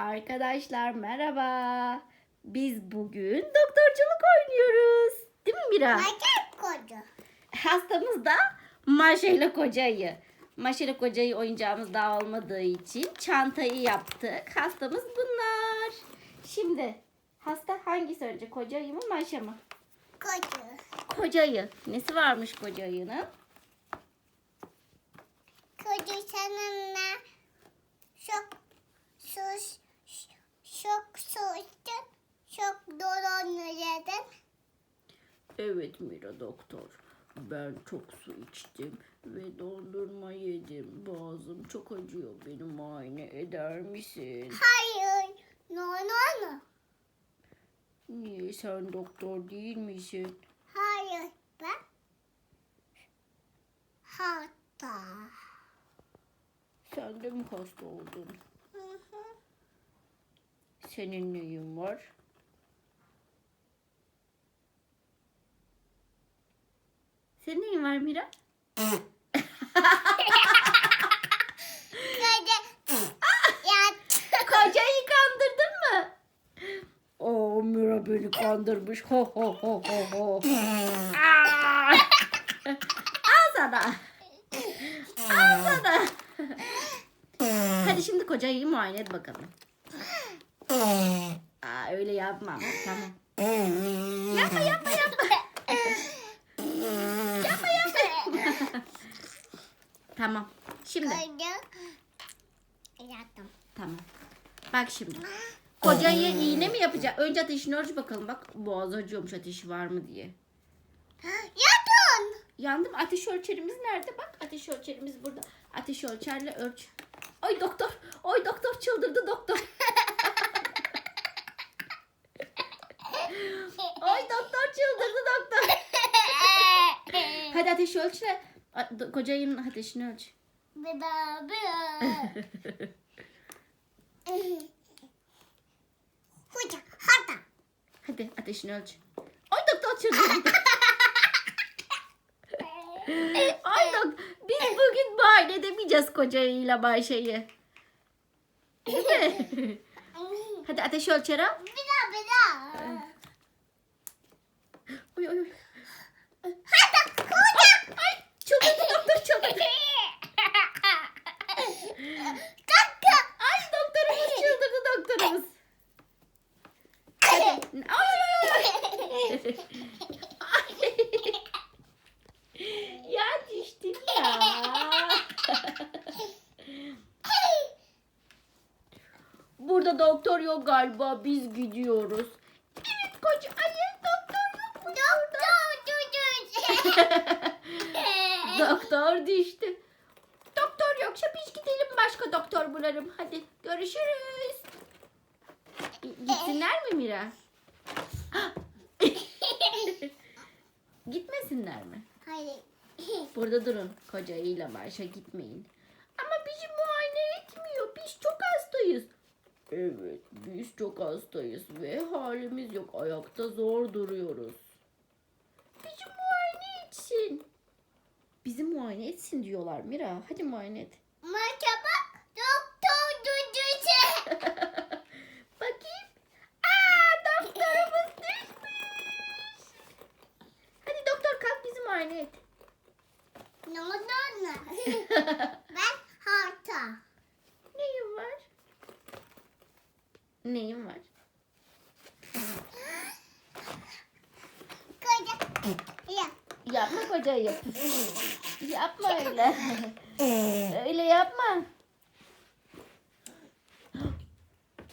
Arkadaşlar merhaba. Biz bugün doktorculuk oynuyoruz. Değil mi Mira? Neden koydu? Hastamız da Maşa ile Koca'yı. Maşa ile Koca'yı oyuncağımız daha olmadığı için çantayı yaptık. Hastamız bunlar. Şimdi hasta hangisi önce? Koca'yı mı Maşa mı? Koydu. Koca'yı. Nesi varmış Koca'yının? Seninle çok sus çok sustum çok dolanıyordun. Evet Mira doktor. Ben çok su içtim ve dondurma yedim. Boğazım çok acıyor. Beni muayene eder misin? Hayır. No no no. Niye sen doktor değil misin? Hayır. Ben hasta. Sen de mi hasta oldun? Hı hı. Senin neyin var? Senin neyin var Mira? Ya Kocayı kandırdın mı? Oo Mira beni kandırmış. Ho ho ho ho ho. Aa! Al sana. Al sana. Hadi şimdi kocayı muayene et bakalım. Aa öyle yapma. Tamam. Yapma yapma yapma. yapma yapma. tamam. Şimdi. Yattım. Tamam. Bak şimdi. Kocaya iğne mi yapacak? Önce ateşini ölç bakalım. Bak boğaz acıyormuş ateşi var mı diye. Yattın. Yandım. Ateş ölçerimiz nerede? Bak ateş ölçerimiz burada. Ateş ölçerle ölç. Oy doktor. Oy doktor çıldırdı doktor. Oy doktor çıldırdı doktor. Hadi ateşi ölç de kocanın ateşini ölç. Daha. Hoca hata. Hadi ateşini ölç. Oy doktor çıldırdı. Ay dok biz bugün muayene edemeyeceğiz kocayla Bayşe'yi. Hadi ateş ölçer al. Bir daha bir daha. Oy oy oy. Hata hoca. Ay çıldırdı doktor çıldırdı. Kaka. Ay doktorumuz çıldırdı doktorumuz. Hadi. Ay ay Ay. ya düştün ya. Burada doktor yok galiba. Biz gidiyoruz. Evet koca ayı doktor yok. mu Doktor düdüz. doktor düştü. Doktor yoksa biz gidelim başka doktor bulalım. Hadi görüşürüz. Gitsinler mi Mira? Gitmesinler mi? Hayır. Burada durun. Kocayıyla Marş'a gitmeyin. Ama bizi muayene etmiyor. Biz çok hastayız. Evet, biz çok hastayız ve halimiz yok. Ayakta zor duruyoruz. Bizi muayene etsin. Bizi muayene etsin diyorlar Mira. Hadi muayene et. Maça bak. Doktor düdüz. Bakayım. Aa doktorumuz düşmüş. Hadi doktor kalk bizi muayene et. Ne oldu ona? Ben hata. Neyin var? Neyin var? Koca. Ya. Yapma kocayı. yapma öyle. öyle yapma.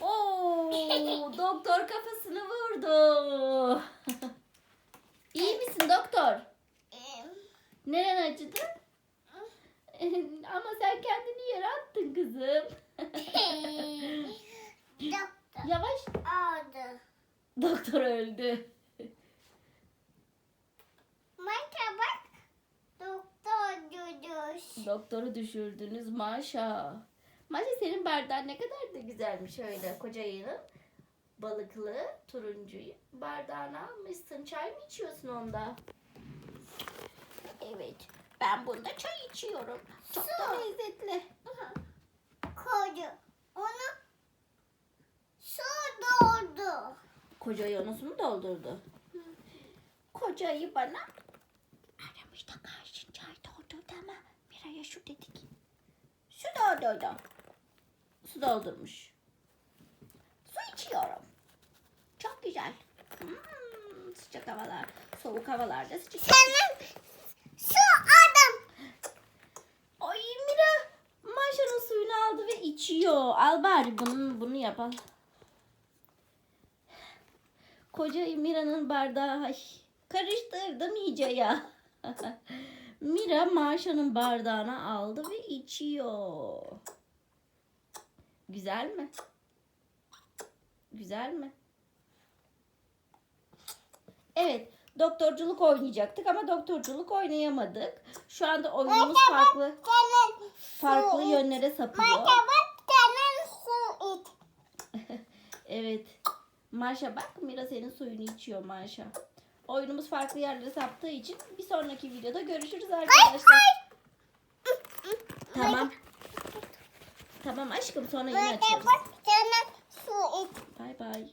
Oo, doktor kafasını vurdu. İyi misin doktor? Neren acıdı? Ama sen kendini yere attın kızım. Yavaş. oldu. Doktor öldü. Maça bak. Doktor düdüz. Doktoru düşürdünüz maşa. Maşa senin bardağın ne kadar da güzelmiş öyle koca yayının. Balıklı, turuncu bardağını almışsın. Çay mı içiyorsun onda? Evet. Ben bunda çay içiyorum. Çok da Su. lezzetli. Kocayı ona su mu doldurdu? Kocayı bana aramış da karşın çay doldurdu ama Mira'ya şu dedik. Su doldurdu. Su doldurmuş. Su içiyorum. Çok güzel. Hmm, sıcak havalar. Soğuk havalarda sıcak. Senin su adam. Ay Mira Maşa'nın suyunu aldı ve içiyor. Al bari bunu, bunu yap al. Koca Mira'nın bardağı ay, karıştırdım iyice ya. Mira Maşa'nın bardağını aldı ve içiyor. Güzel mi? Güzel mi? Evet, doktorculuk oynayacaktık ama doktorculuk oynayamadık. Şu anda oyunumuz farklı farklı yönlere sapıyor. Evet. Maşa bak Mira senin suyunu içiyor Maşa. Oyunumuz farklı yerlere saptığı için bir sonraki videoda görüşürüz arkadaşlar. Tamam. Tamam aşkım sonra yine iç. Bay bay.